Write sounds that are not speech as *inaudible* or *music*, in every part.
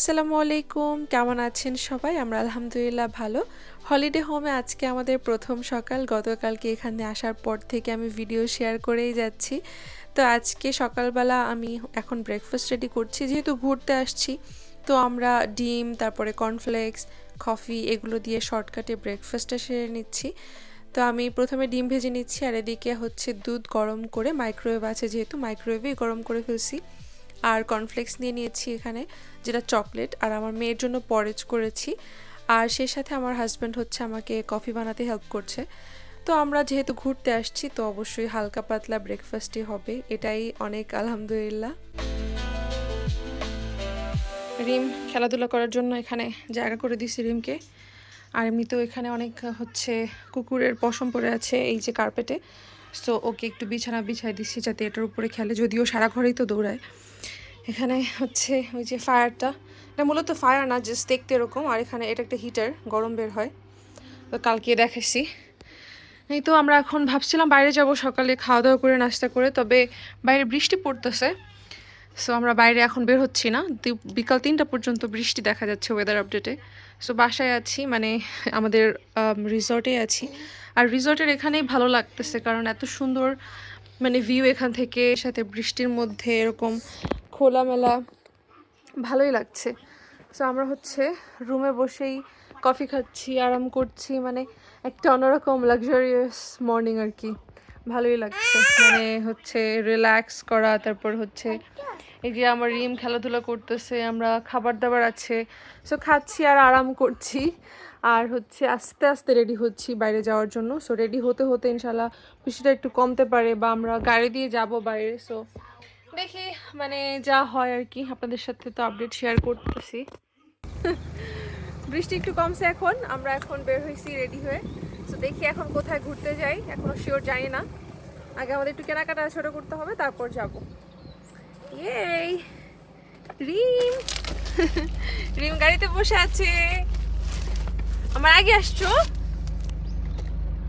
আসসালামু আলাইকুম। কেমন আছেন সবাই? আমরা আলহামদুলিল্লাহ ভালো। হলিডে হোমে আজকে আমাদের প্রথম সকাল। গতকালকে এখানে আসার পর থেকে আমি ভিডিও শেয়ার করেই যাচ্ছি। তো আজকে সকালবেলা আমি এখন ব্রেকফাস্ট রেডি করছি। যেহেতু ঘুরতে আসছি, তো আমরা ডিম, তারপরে কর্নফ্লেক্স কফি এগুলো দিয়ে শর্টকাটে ব্রেকফাস্টটা সেরে নিচ্ছি। তো আমি প্রথমে ডিম ভেজে নিচ্ছি আর এদিকে হচ্ছে দুধ গরম করে মাইক্রোওয়েভ আছে যেহেতু মাইক্রোওয়েভেই গরম করে ফেলছি। আর কর্নফ্লেক্স নিয়ে নিয়েছি এখানে, যেটা চকলেট আর আমার মেয়ের জন্য পরেজ করেছি। আর সেই সাথে আমার হাজব্যান্ড হচ্ছে আমাকে কফি বানাতে হেল্প করছে। তো আমরা যেহেতু ঘুরতে আসছি, তো অবশ্যই হালকা পাতলা ব্রেকফাস্টই হবে। এটাই অনেক আলহামদুলিল্লাহ। রিম খেলাধুলা করার জন্য এখানে জায়গা করে দিছি রিমকে। আর এমনিতেও এখানে অনেক হচ্ছে কুকুরের পশম পড়ে আছে এই যে কার্পেটে সো ওকে একটু বিছানা বিছাই দিচ্ছি যাতে এটার উপরে খেলে। যদিও সারা ঘরেই তো দৌড়ায়। এখানে হচ্ছে ওই যে ফায়ারটা। এটা মূলত ফায়ার না জাস্ট দেখতে এরকম। আর এখানে এটা একটা হিটার গরম বের হয়। তো কালকে দেখেছি এই তো আমরা এখন ভাবছিলাম বাইরে যাব সকালে খাওয়া দাওয়া করে, নাস্তা করে। তবে বাইরে বৃষ্টি পড়তেছে। সো আমরা বাইরে এখন বের হচ্ছি না। বিকাল তিনটা পর্যন্ত বৃষ্টি দেখা যাচ্ছে ওয়েদার আপডেটে সো বাসায় আছি মানে আমাদের রিসর্টে আছি। আর রিসর্টের এখানেই ভালো লাগতেছে, কারণ এত সুন্দর মানে ভিউ এখান থেকে, সাথে বৃষ্টির মধ্যে, এরকম খোলামেলা, ভালোই লাগছে। সো আমরা হচ্ছে রুমে বসেই কফি খাচ্ছি, আরাম করছি মানে একটা অন্যরকম লাক্সারিয়াস মর্নিং আর কি। ভালোই লাগছে মানে হচ্ছে রিল্যাক্স করা, তারপর হচ্ছে এই যে আমার রিম খেলাধুলা করতেছে, আমরা খাবার দাবার আছে। সো খাচ্ছি আর আরাম করছি। আর হচ্ছে আস্তে আস্তে রেডি হচ্ছি বাইরে যাওয়ার জন্য। সো রেডি হতে হতে ইনশাল্লাহ বৃষ্টিটা একটু কমতে পারে বা আমরা গাড়ি দিয়ে যাব বাইরে। সো দেখি মানে যা হয় আর কি। আপনাদের সাথে তো আপডেট শেয়ার করতেছি। বৃষ্টি একটু কমছে এখন। আমরা এখন বের হয়েছি রেডি হয়ে। তো দেখি এখন কোথায় ঘুরতে যাই। এখনও শিওর জানি না। আগে আমাদের একটু কেনাকাটা ছোটো করতে হবে, তারপর যাব। এই রিম রিম গাড়িতে বসে আছে। আমার আগে আসছো?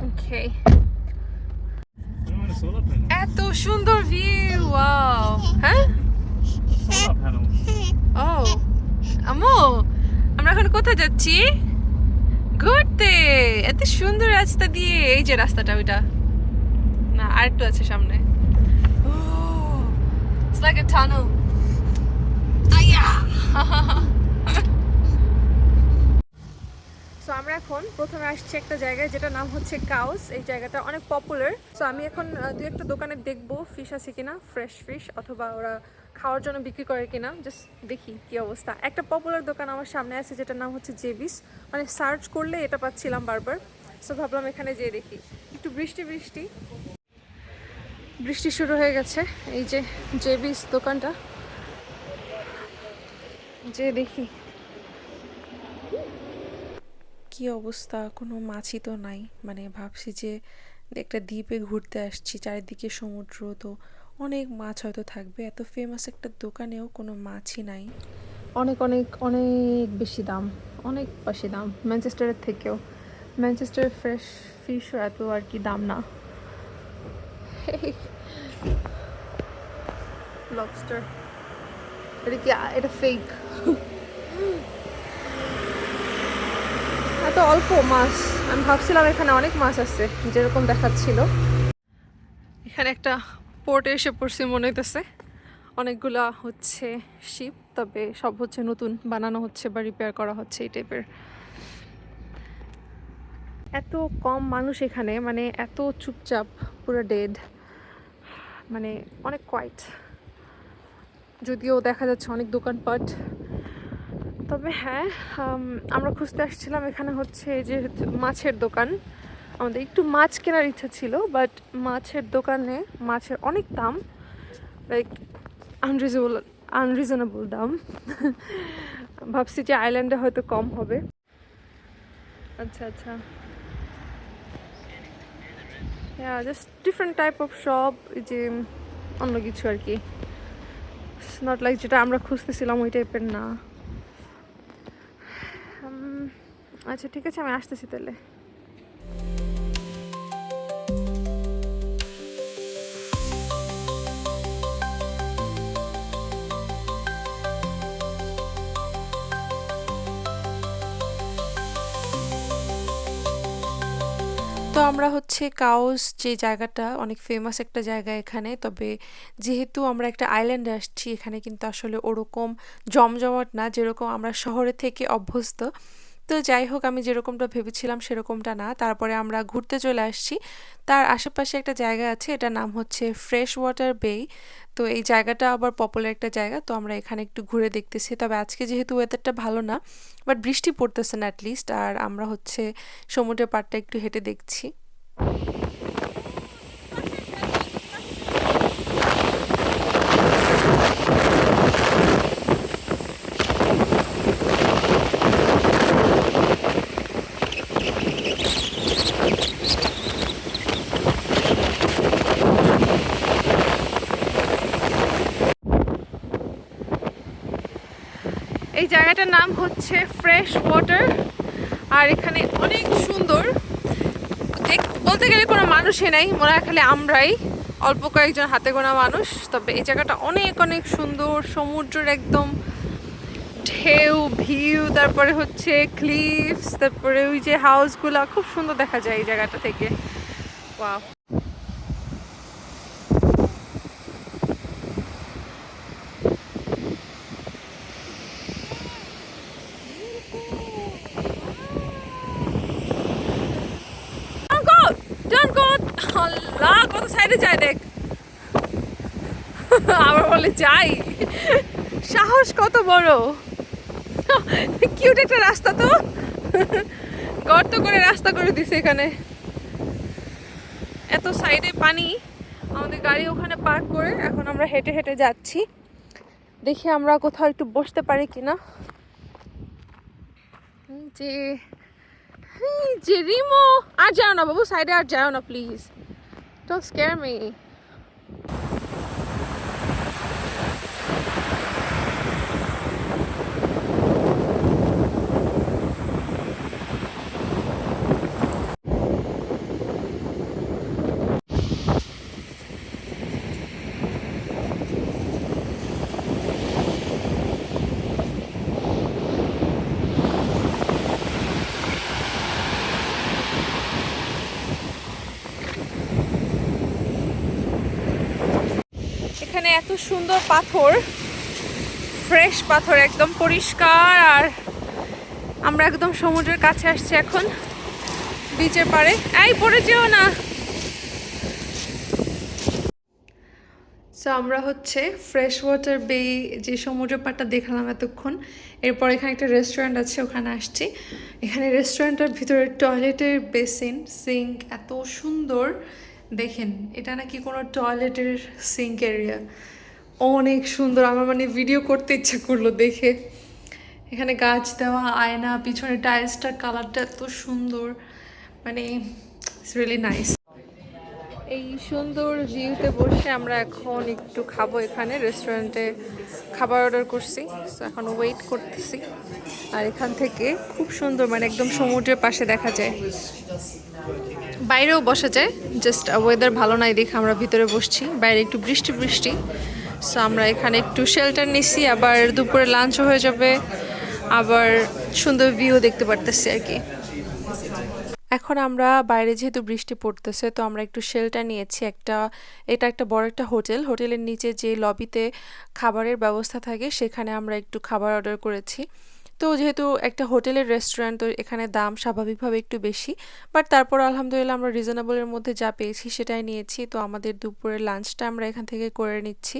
ওকে? এত সুন্দর ভিউ ওয়াও হ্যাঁ. ও আমো আমরা এখন কোথায় যাচ্ছি? ঘুরতে! এত সুন্দর রাস্তা দিয়ে। এই যে রাস্তাটা ওইটা। না, আরেকটু আছে সামনে। It's like a tunnel. So আমরা এখন প্রথমে আসছি একটা জায়গায় যেটা নাম হচ্ছে কাউস। এই জায়গাটা অনেক পপুলার সো আমি এখন দু একটা দোকানে দেখব ফিশ আছে কিনা ফ্রেশ ফিশ অথবা ওরা খাওয়ার জন্য বিক্রি করে কিনা। জাস্ট দেখি কি অবস্থা। একটা পপুলার দোকান আমার সামনে আছে, যেটার নাম হচ্ছে জেবিস মানে সার্চ করলে এটা পাচ্ছিলাম বারবার। সো ভাবলাম এখানে যেয়ে দেখি। একটু বৃষ্টি বৃষ্টি। বৃষ্টি শুরু হয়ে গেছে। এই যে জেবিস দোকানটা। যে দেখি। কি অবস্থা? কোনো মাছই তো নাই। মানে ভাবছি যে একটা দ্বীপে ঘুরতে আসছি, চারিদিকে সমুদ্র, তো অনেক মাছ হয়তো থাকবে। এত ফেমাস একটা দোকানেও কোনো মাছই নাই। অনেক অনেক অনেক বেশি দাম। অনেক বেশি দাম। ম্যানচেস্টারের থেকেও। ম্যানচেস্টারের ফ্রেশ ফিশও এত আর কি দাম না। লবস্টার এটা কি এটা ফেক এত অল্প মাছ। আমি ভাবছিলাম এখানে অনেক মাছ আছে, যেরকম দেখাচ্ছিল। এখানে একটা পোর্টে এসে পড়ছি, মনে হইতেছে। অনেকগুলা হচ্ছে শিপ তবে সব হচ্ছে নতুন, বানানো হচ্ছে বা রিপেয়ার করা হচ্ছে এই টাইপের এত কম মানুষ এখানে মানে এত চুপচাপ, পুরো ডেড মানে অনেক কোয়াইট যদিও দেখা যাচ্ছে অনেক দোকানপাট। তবে হ্যাঁ আমরা খুঁজতে আসছিলাম এখানে হচ্ছে যে মাছের দোকান। আমাদের একটু মাছ কেনার ইচ্ছা ছিল বাট মাছের দোকানে মাছের অনেক দাম লাইক আনরিজনেবল আনরিজনেবল দাম। ভাবছি যে আইল্যান্ডে হয়তো কম হবে। আচ্ছা আচ্ছা। Just different type of shop যে অন্য কিছু আর কি। নট লাইক যেটা আমরা খুঁজতেছিলাম ওই টাইপের না। আচ্ছা ঠিক আছে, আমি আসতেছি তাহলে। আমরা হচ্ছে কাউস যে জায়গাটা, অনেক ফেমাস একটা জায়গা এখানে। তবে যেহেতু আমরা একটা আইল্যান্ডে আসছি, এখানে কিন্তু আসলে ওরকম জমজমাট না, যেরকম আমরা শহরে থেকে অভ্যস্ত। তো যাই হোক, আমি যেরকমটা ভেবেছিলাম সেরকমটা না। তারপরে আমরা ঘুরতে চলে আসছি। তার আশেপাশে একটা জায়গা আছে, এটার নাম হচ্ছে ফ্রেশ ওয়াটার বেই তো এই জায়গাটা আবার পপুলার একটা জায়গা, তো আমরা এখানে একটু ঘুরে দেখতেছি। তবে আজকে যেহেতু ওয়েদারটা ভালো না বাট বৃষ্টি পড়তেছে না অ্যাটলিস্ট আর আমরা হচ্ছে সমুদ্রের পাড়টা একটু হেঁটে দেখছি। জায়গাটার নাম হচ্ছে ফ্রেশ ওয়াটার আর এখানে অনেক সুন্দর। বলতে গেলে কোনো মানুষই নাই মনে হয় খালি আমরাই, অল্প কয়েকজন হাতে গোনা মানুষ। তবে এই জায়গাটা অনেক অনেক সুন্দর, সমুদ্রের একদম ঢেউ, ভিউ, তারপরে হচ্ছে ক্লিফস তারপরে ওই যে হাউসগুলো খুব সুন্দর দেখা যায় এই জায়গাটা থেকে। Wow Don't go! Don't go! আল্লাহ কত সাইডে যায় দেখ। আবার বলে যাই। সাহস কত বড়। কিউট একটা রাস্তা তো। গর্ত করে রাস্তা করে দিছে এখানে। এত সাইডে পানি। আমাদের গাড়ি ওখানে পার্ক করে এখন আমরা হেঁটে হেঁটে যাচ্ছি। দেখি আমরা কোথাও একটু বসতে পারি কিনা। যে যে রিমো। আর যাও না বাবু, সাইডে আর যাও না প্লিজ Don't scare me. সুন্দর পাথর। ফ্রেশ পাথর, একদম পরিষ্কার। আর আমরা একদম সমুদ্রের কাছে আসছি এখন বিচের পাড়ে। এই, পড়ে যেও না। সো আমরা হচ্ছে ফ্রেশ ওয়াটার বে যে সমুদ্র পাড়টা দেখলাম এতক্ষণ, এরপর এখানে একটা রেস্টুরেন্ট আছে, ওখানে আসছি। এখানে রেস্টুরেন্টের ভিতরে টয়লেটের বেসিন সিঙ্ক এত সুন্দর। দেখেন, এটা নাকি কোনো টয়লেটের সিঙ্ক এরিয়া অনেক সুন্দর। আমার মানে ভিডিও করতে ইচ্ছা করল দেখে। এখানে গাছ দেওয়া, আয়না, পিছনে টাইলসটার কালারটা এত সুন্দর। মানে ইটস রিয়েলি নাইস এই সুন্দর ভিউতে বসে আমরা এখন একটু খাব এখানে। রেস্টুরেন্টে খাবার অর্ডার করছি তো এখন ওয়েট করতেছি। আর এখান থেকে খুব সুন্দর মানে একদম সমুদ্রের পাশে দেখা যায়। বাইরেও বসা যায় জাস্ট ওয়েদার ভালো নাই দেখে আমরা ভিতরে বসছি। বাইরে একটু বৃষ্টি বৃষ্টি। সো আমরা এখানে একটু শেল্টার নিছি, আবার দুপুরে লাঞ্চও হয়ে যাবে, আবার সুন্দর ভিউ দেখতে পারতেছি আর কি। এখন আমরা বাইরে যেহেতু বৃষ্টি পড়তেছে, তো আমরা একটু শেল্টার নিয়েছি, একটা, এটা একটা বড় একটা হোটেল হোটেলের নিচে যে লবিতে খাবারের ব্যবস্থা থাকে, সেখানে আমরা একটু খাবার অর্ডার করেছি। তো যেহেতু একটা হোটেলের রেস্টুরেন্ট তো এখানে দাম স্বাভাবিকভাবে একটু বেশি। বাট তারপর আলহামদুলিল্লাহ আমরা রিজনেবলের মধ্যে যা পেয়েছি সেটাই নিয়েছি। তো আমাদের দুপুরের লাঞ্চটা আমরা এখান থেকে করে নিচ্ছি।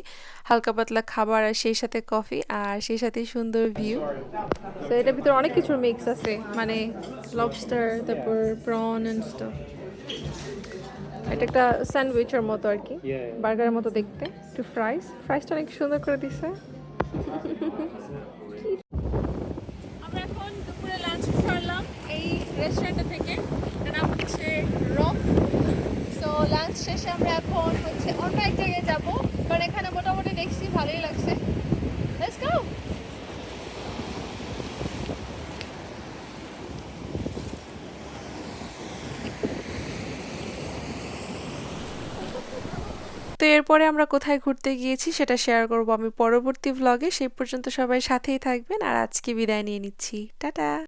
হালকা পাতলা খাবার আর সেই সাথে কফি আর সেই সাথে সুন্দর ভিউ। তো এটার ভিতরে অনেক কিছুর মিক্স আছে মানে লবস্টার তারপর প্রন অ্যান্ড স্টাফ এটা একটা স্যান্ডউইচের মতো আর কি বার্গারের মতো দেখতে। একটু ফ্রাইস ফ্রাইসটা অনেক সুন্দর করে দিছে *laughs* আমরা এখন দুপুরে লাঞ্চ করলাম এই রেস্টুরেন্টটা থেকে। এটার নাম হচ্ছে রক। তো লাঞ্চ শেষে আমরা এখন হচ্ছে অন্য এক জায়গায় যাব। কারণ এখানে মোটামুটি দেখছি ভালোই লাগছে। তো এরপরে আমরা কোথায় ঘুরতে গিয়েছি সেটা শেয়ার করব আমি পরবর্তী ভ্লগে সেই পর্যন্ত সবাই সাথেই থাকবেন। আর আজকে বিদায় নিয়ে নিচ্ছি। টাটা!